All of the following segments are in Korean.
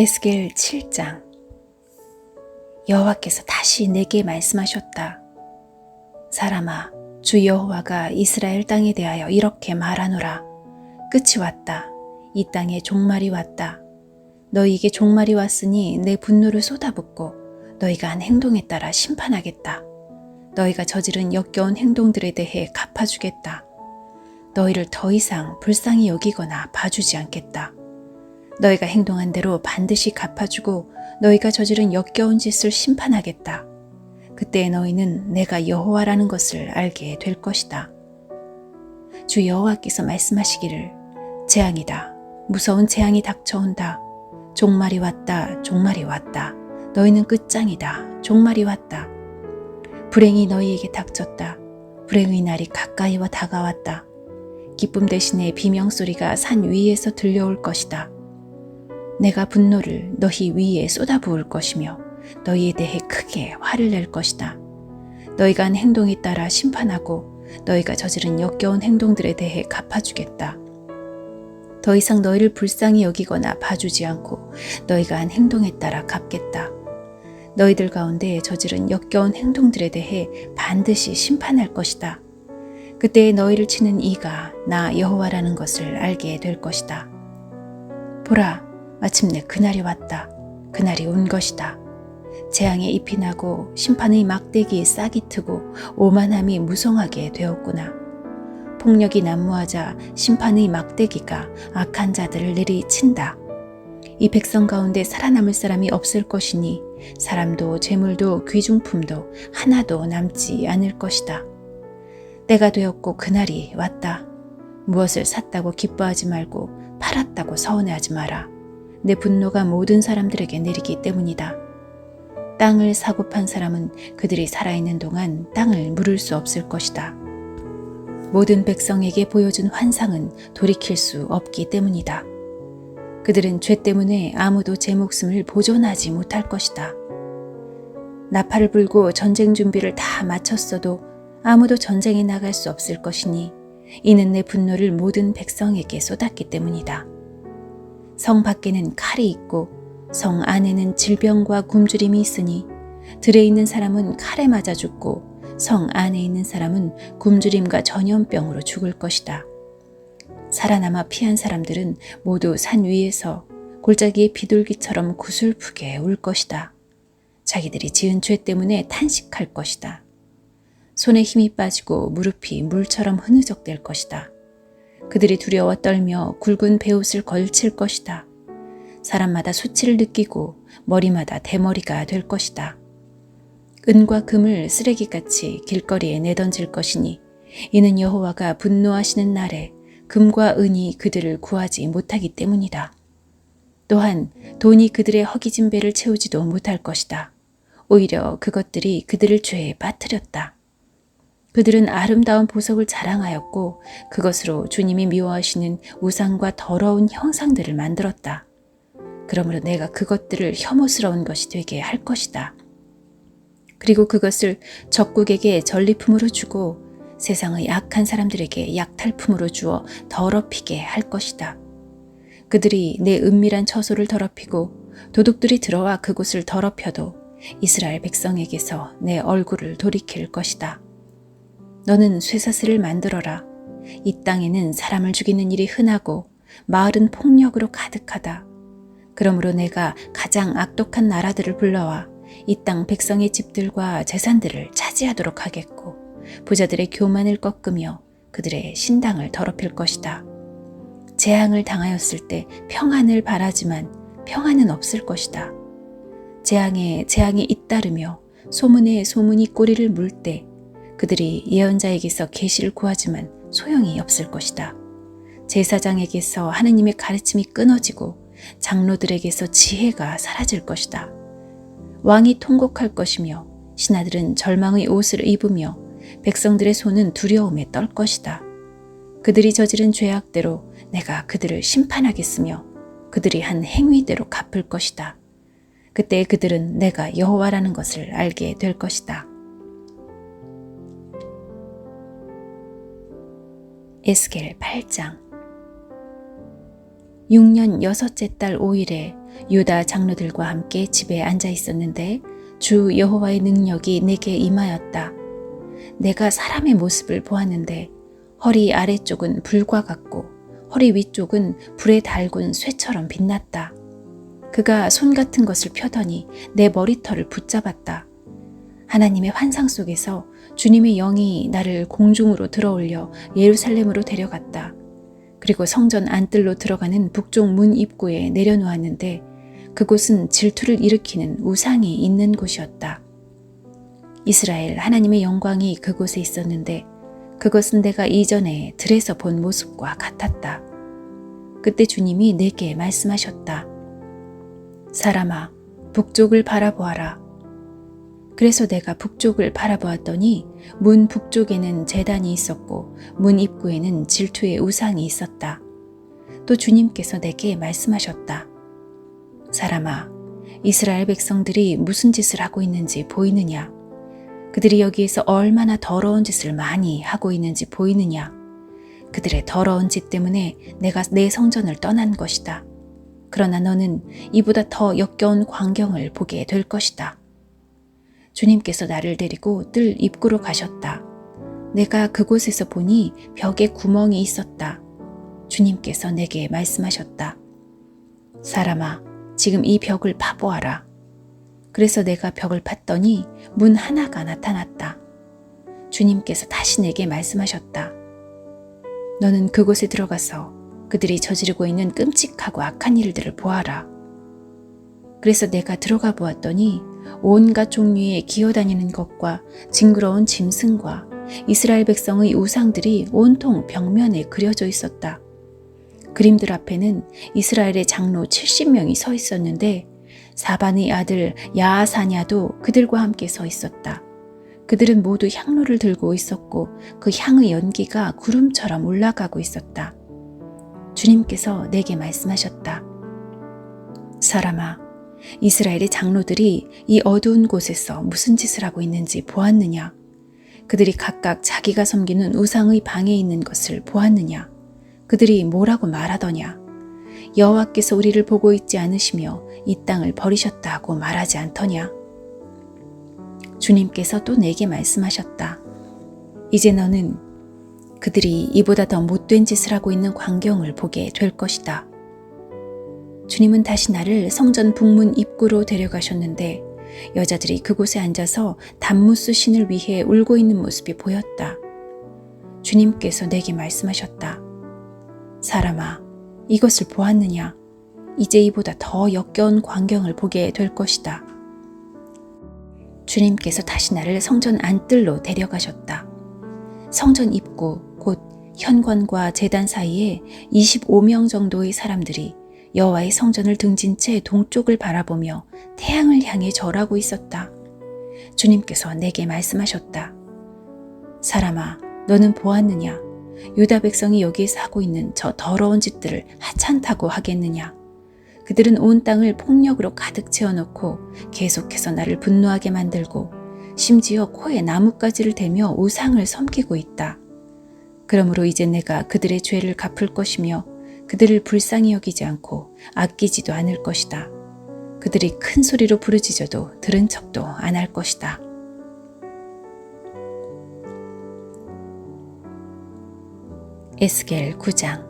에스겔 7장 여호와께서 다시 내게 말씀하셨다. 사람아, 주 여호와가 이스라엘 땅에 대하여 이렇게 말하노라. 끝이 왔다. 이 땅에 종말이 왔다. 너희에게 종말이 왔으니 내 분노를 쏟아붓고 너희가 한 행동에 따라 심판하겠다. 너희가 저지른 역겨운 행동들에 대해 갚아주겠다. 너희를 더 이상 불쌍히 여기거나 봐주지 않겠다. 너희가 행동한 대로 반드시 갚아주고 너희가 저지른 역겨운 짓을 심판하겠다. 그때 너희는 내가 여호와라는 것을 알게 될 것이다. 주 여호와께서 말씀하시기를 재앙이다. 무서운 재앙이 닥쳐온다. 종말이 왔다. 종말이 왔다. 너희는 끝장이다. 종말이 왔다. 불행이 너희에게 닥쳤다. 불행의 날이 가까이 와 다가왔다. 기쁨 대신에 비명 소리가 산 위에서 들려올 것이다. 내가 분노를 너희 위에 쏟아부을 것이며 너희에 대해 크게 화를 낼 것이다. 너희가 한 행동에 따라 심판하고 너희가 저지른 역겨운 행동들에 대해 갚아주겠다. 더 이상 너희를 불쌍히 여기거나 봐주지 않고 너희가 한 행동에 따라 갚겠다. 너희들 가운데 저지른 역겨운 행동들에 대해 반드시 심판할 것이다. 그때 너희를 치는 이가 나 여호와라는 것을 알게 될 것이다. 보라, 마침내 그날이 왔다. 그날이 온 것이다. 재앙의 잎이 나고 심판의 막대기에 싹이 트고 오만함이 무성하게 되었구나. 폭력이 난무하자 심판의 막대기가 악한 자들을 내리친다. 이 백성 가운데 살아남을 사람이 없을 것이니 사람도 재물도 귀중품도 하나도 남지 않을 것이다. 때가 되었고 그날이 왔다. 무엇을 샀다고 기뻐하지 말고 팔았다고 서운해하지 마라. 내 분노가 모든 사람들에게 내리기 때문이다. 땅을 사고 판 사람은 그들이 살아있는 동안 땅을 물을 수 없을 것이다. 모든 백성에게 보여준 환상은 돌이킬 수 없기 때문이다. 그들은 죄 때문에 아무도 제 목숨을 보존하지 못할 것이다. 나팔을 불고 전쟁 준비를 다 마쳤어도 아무도 전쟁에 나갈 수 없을 것이니 이는 내 분노를 모든 백성에게 쏟았기 때문이다. 성 밖에는 칼이 있고 성 안에는 질병과 굶주림이 있으니 들에 있는 사람은 칼에 맞아 죽고 성 안에 있는 사람은 굶주림과 전염병으로 죽을 것이다. 살아남아 피한 사람들은 모두 산 위에서 골짜기의 비둘기처럼 구슬프게 울 것이다. 자기들이 지은 죄 때문에 탄식할 것이다. 손에 힘이 빠지고 무릎이 물처럼 흐느적될 것이다. 그들이 두려워 떨며 굵은 베옷을 걸칠 것이다. 사람마다 수치를 느끼고 머리마다 대머리가 될 것이다. 은과 금을 쓰레기같이 길거리에 내던질 것이니 이는 여호와가 분노하시는 날에 금과 은이 그들을 구하지 못하기 때문이다. 또한 돈이 그들의 허기진 배를 채우지도 못할 것이다. 오히려 그것들이 그들을 죄에 빠뜨렸다. 그들은 아름다운 보석을 자랑하였고 그것으로 주님이 미워하시는 우상과 더러운 형상들을 만들었다. 그러므로 내가 그것들을 혐오스러운 것이 되게 할 것이다. 그리고 그것을 적국에게 전리품으로 주고 세상의 약한 사람들에게 약탈품으로 주어 더럽히게 할 것이다. 그들이 내 은밀한 처소를 더럽히고 도둑들이 들어와 그곳을 더럽혀도 이스라엘 백성에게서 내 얼굴을 돌이킬 것이다. 너는 쇠사슬을 만들어라. 이 땅에는 사람을 죽이는 일이 흔하고 마을은 폭력으로 가득하다. 그러므로 내가 가장 악독한 나라들을 불러와 이 땅 백성의 집들과 재산들을 차지하도록 하겠고 부자들의 교만을 꺾으며 그들의 신당을 더럽힐 것이다. 재앙을 당하였을 때 평안을 바라지만 평안은 없을 것이다. 재앙에 재앙이 잇따르며 소문에 소문이 꼬리를 물 때 그들이 예언자에게서 계시를 구하지만 소용이 없을 것이다. 제사장에게서 하느님의 가르침이 끊어지고 장로들에게서 지혜가 사라질 것이다. 왕이 통곡할 것이며 신하들은 절망의 옷을 입으며 백성들의 손은 두려움에 떨 것이다. 그들이 저지른 죄악대로 내가 그들을 심판하겠으며 그들이 한 행위대로 갚을 것이다. 그때 그들은 내가 여호와라는 것을 알게 될 것이다. 에스겔 8장 6년 여섯째 달 5일에 유다 장로들과 함께 집에 앉아 있었는데 주 여호와의 능력이 내게 임하였다. 내가 사람의 모습을 보았는데 허리 아래쪽은 불과 같고 허리 위쪽은 불에 달군 쇠처럼 빛났다. 그가 손 같은 것을 펴더니 내 머리털을 붙잡았다. 하나님의 환상 속에서 주님의 영이 나를 공중으로 들어올려 예루살렘으로 데려갔다. 그리고 성전 안뜰로 들어가는 북쪽 문 입구에 내려놓았는데 그곳은 질투를 일으키는 우상이 있는 곳이었다. 이스라엘 하나님의 영광이 그곳에 있었는데 그것은 내가 이전에 들에서 본 모습과 같았다. 그때 주님이 내게 말씀하셨다. 사람아, 북쪽을 바라보아라. 그래서 내가 북쪽을 바라보았더니 문 북쪽에는 재단이 있었고 문 입구에는 질투의 우상이 있었다. 또 주님께서 내게 말씀하셨다. 사람아, 이스라엘 백성들이 무슨 짓을 하고 있는지 보이느냐? 그들이 여기에서 얼마나 더러운 짓을 많이 하고 있는지 보이느냐? 그들의 더러운 짓 때문에 내가 내 성전을 떠난 것이다. 그러나 너는 이보다 더 역겨운 광경을 보게 될 것이다. 주님께서 나를 데리고 뜰 입구로 가셨다. 내가 그곳에서 보니 벽에 구멍이 있었다. 주님께서 내게 말씀하셨다. 사람아, 지금 이 벽을 파보아라. 그래서 내가 벽을 팠더니 문 하나가 나타났다. 주님께서 다시 내게 말씀하셨다. 너는 그곳에 들어가서 그들이 저지르고 있는 끔찍하고 악한 일들을 보아라. 그래서 내가 들어가 보았더니 온갖 종류의 기어다니는 것과 징그러운 짐승과 이스라엘 백성의 우상들이 온통 벽면에 그려져 있었다. 그림들 앞에는 이스라엘의 장로 70명이 서 있었는데 사반의 아들 야아사냐도 그들과 함께 서 있었다. 그들은 모두 향로를 들고 있었고 그 향의 연기가 구름처럼 올라가고 있었다. 주님께서 내게 말씀하셨다. 사람아, 이스라엘의 장로들이 이 어두운 곳에서 무슨 짓을 하고 있는지 보았느냐? 그들이 각각 자기가 섬기는 우상의 방에 있는 것을 보았느냐? 그들이 뭐라고 말하더냐? 여호와께서 우리를 보고 있지 않으시며 이 땅을 버리셨다고 말하지 않더냐? 주님께서 또 내게 말씀하셨다. 이제 너는 그들이 이보다 더 못된 짓을 하고 있는 광경을 보게 될 것이다. 주님은 다시 나를 성전 북문 입구로 데려가셨는데 여자들이 그곳에 앉아서 단무스 신을 위해 울고 있는 모습이 보였다. 주님께서 내게 말씀하셨다. 사람아, 이것을 보았느냐? 이제 이보다 더 역겨운 광경을 보게 될 것이다. 주님께서 다시 나를 성전 안뜰로 데려가셨다. 성전 입구, 곧 현관과 재단 사이에 25명 정도의 사람들이 여호와의 성전을 등진 채 동쪽을 바라보며 태양을 향해 절하고 있었다. 주님께서 내게 말씀하셨다. 사람아, 너는 보았느냐? 유다 백성이 여기에서 하고 있는 저 더러운 짓들을 하찮다고 하겠느냐? 그들은 온 땅을 폭력으로 가득 채워놓고 계속해서 나를 분노하게 만들고 심지어 코에 나뭇가지를 대며 우상을 섬기고 있다. 그러므로 이제 내가 그들의 죄를 갚을 것이며 그들을 불쌍히 여기지 않고 아끼지도 않을 것이다. 그들이 큰 소리로 부르짖어도 들은 척도 안 할 것이다. 에스겔 9장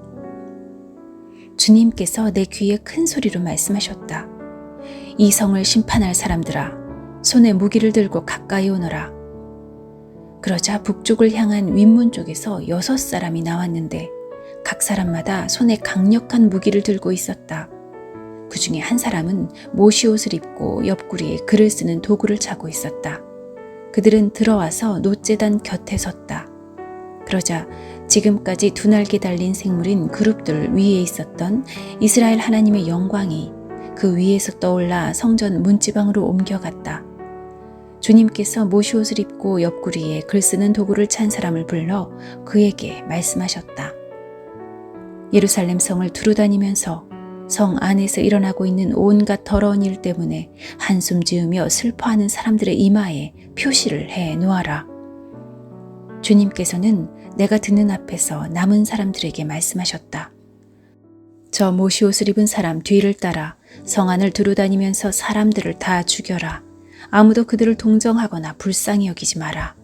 주님께서 내 귀에 큰 소리로 말씀하셨다. 이 성을 심판할 사람들아, 손에 무기를 들고 가까이 오너라. 그러자 북쪽을 향한 윗문 쪽에서 여섯 사람이 나왔는데 각 사람마다 손에 강력한 무기를 들고 있었다. 그 중에 한 사람은 모시 옷을 입고 옆구리에 글을 쓰는 도구를 차고 있었다. 그들은 들어와서 노재단 곁에 섰다. 그러자 지금까지 두 날개 달린 생물인 그룹들 위에 있었던 이스라엘 하나님의 영광이 그 위에서 떠올라 성전 문지방으로 옮겨갔다. 주님께서 모시옷을 입고 옆구리에 글 쓰는 도구를 찬 사람을 불러 그에게 말씀하셨다. 예루살렘 성을 두루 다니면서 성 안에서 일어나고 있는 온갖 더러운 일 때문에 한숨 지으며 슬퍼하는 사람들의 이마에 표시를 해 놓아라. 주님께서는 내가 듣는 앞에서 남은 사람들에게 말씀하셨다. 저 모시 옷을 입은 사람 뒤를 따라 성 안을 두루 다니면서 사람들을 다 죽여라. 아무도 그들을 동정하거나 불쌍히 여기지 마라.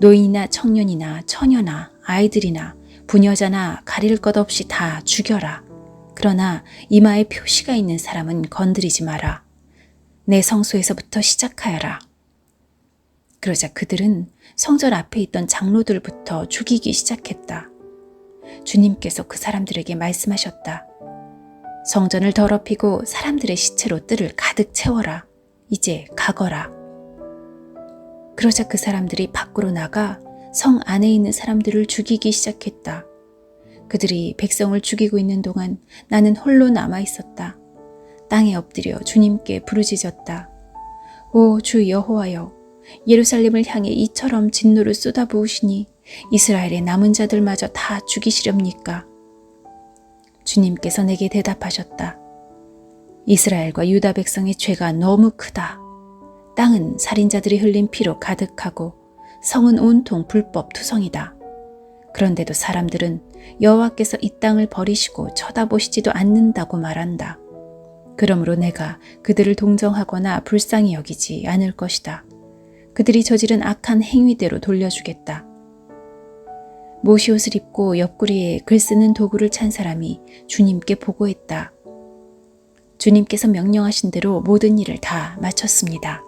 노인이나 청년이나 처녀나 아이들이나 부녀자나 가릴 것 없이 다 죽여라. 그러나 이마에 표시가 있는 사람은 건드리지 마라. 내 성소에서부터 시작하여라. 그러자 그들은 성전 앞에 있던 장로들부터 죽이기 시작했다. 주님께서 그 사람들에게 말씀하셨다. 성전을 더럽히고 사람들의 시체로 뜰을 가득 채워라. 이제 가거라. 그러자 그 사람들이 밖으로 나가 성 안에 있는 사람들을 죽이기 시작했다. 그들이 백성을 죽이고 있는 동안 나는 홀로 남아 있었다. 땅에 엎드려 주님께 부르짖었다. 오 주 여호와여, 예루살렘을 향해 이처럼 진노를 쏟아부으시니 이스라엘의 남은 자들마저 다 죽이시렵니까? 주님께서 내게 대답하셨다. 이스라엘과 유다 백성의 죄가 너무 크다. 땅은 살인자들이 흘린 피로 가득하고 성은 온통 불법 투성이다. 그런데도 사람들은 여호와께서 이 땅을 버리시고 쳐다보시지도 않는다고 말한다. 그러므로 내가 그들을 동정하거나 불쌍히 여기지 않을 것이다. 그들이 저지른 악한 행위대로 돌려주겠다. 모시옷을 입고 옆구리에 글 쓰는 도구를 찬 사람이 주님께 보고했다. 주님께서 명령하신 대로 모든 일을 다 마쳤습니다.